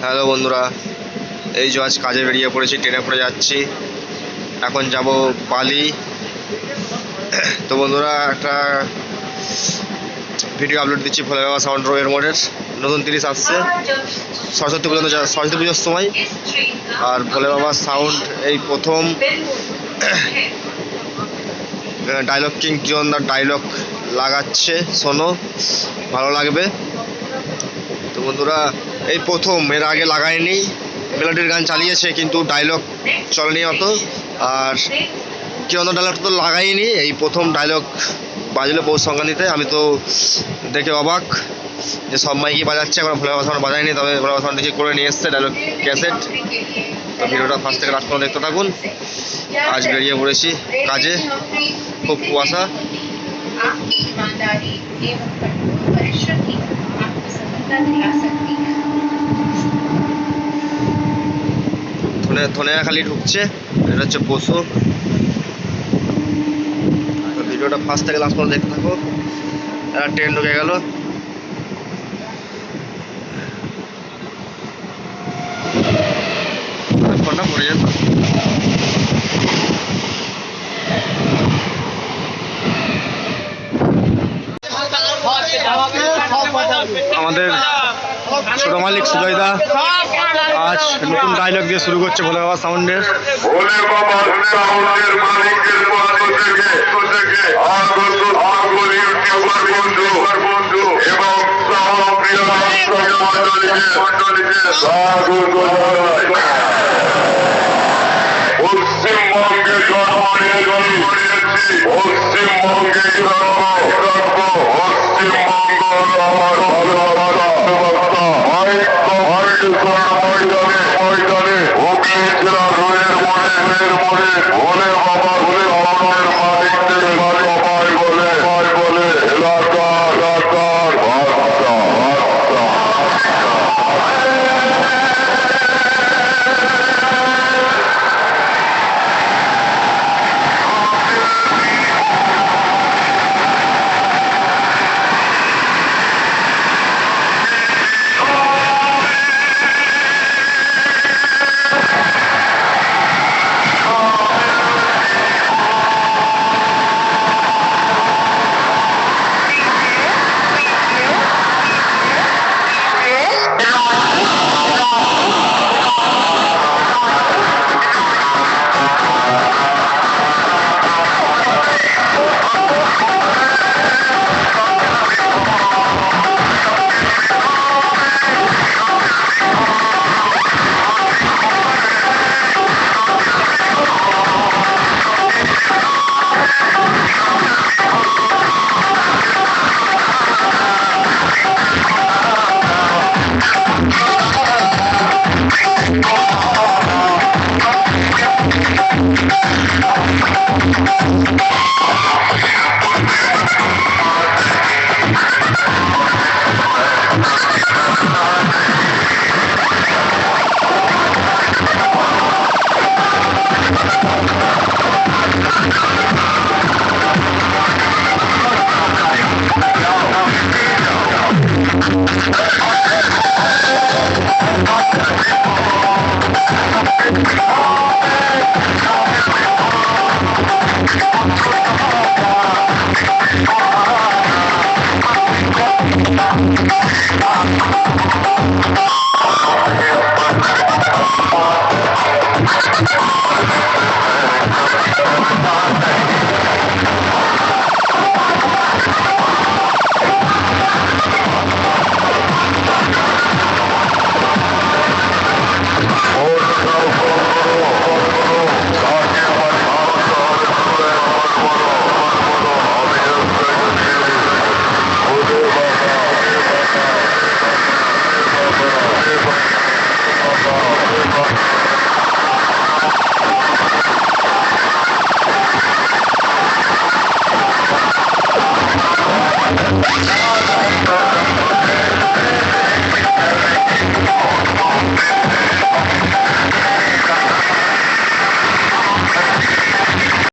Hello বন্ধুরা, এই যে আজ কাজে বেরিয়ে পড়েছি, ট্রেনে করে যাচ্ছি। এখন যাব বালি। তো বন্ধুরা, একটা ভিডিও আপলোড দিচ্ছি ভোলে বাবা সাউন্ড রোয়ের মোড়ের। নতুন তিরিশ আসছে। সরস্বতী যা- সরস্বতী পুজোর সময়। আর ভোলে বাবা সাউন্ড এই প্রথম। ডায়লগ কিং কিরণদার ডায়লগ লাগাচ্ছে। শোনো, ভালো লাগবে। তো বন্ধুরা এই প্রথম, এর আগে লাগায়নি। মেলোডির গান চালিয়েছে, কিন্তু ডায়লগ চলেনি অত। আর কিরন্দর ডায়লগটা তো লাগাইনি। এই প্রথম ডায়লগ বাজলো পৌষ সংক্রান্তিতে আমি তো দেখে অবাক যে সব মাইকই বাজাচ্ছে। এখন ভোলা বাসন বাজায়নি, তবে ভোলা বাসন দেখে করে নিয়ে এসছে ডায়লগ ক্যাসেট তো ভিডিওটা ফার্স্ট থেকে রাস্তা দেখতে থাকুন। আজ বেরিয়ে পড়েছি কাজে। খুব কুয়াশা। ধনেরা খালি ঢুকছে এটা হচ্ছে পশু ভিডিওটা ফার্স্ট থেকে লাস্ট পর্যন্ত দেখতে থাকো এরা ট্রেন ঢুকে গেল ফোনটা আমাদের ছোট মালিক সুজয়দা। আজ নতুন ডায়লগ দিয়ে শুরু করছে ভোলে বাবা সাউন্ডের ভোলে বাবার সাউন্ডের মালিকের পক্ষ থেকে থেকে আগত সকল ইউটিউবার বন্ধু বন্ধু এবং সহপ্রিয় মন্ডলীকে মন্ডলীকে স্বাগত জানাই পশ্চিমবঙ্গে জন্ম নিয়ে জন্ম নিয়েছি পশ্চিমবঙ্গে জন্ম জন্ম পশ্চিমবঙ্গ আমার ভালোবাসা ভালোবাসা I'm sorry.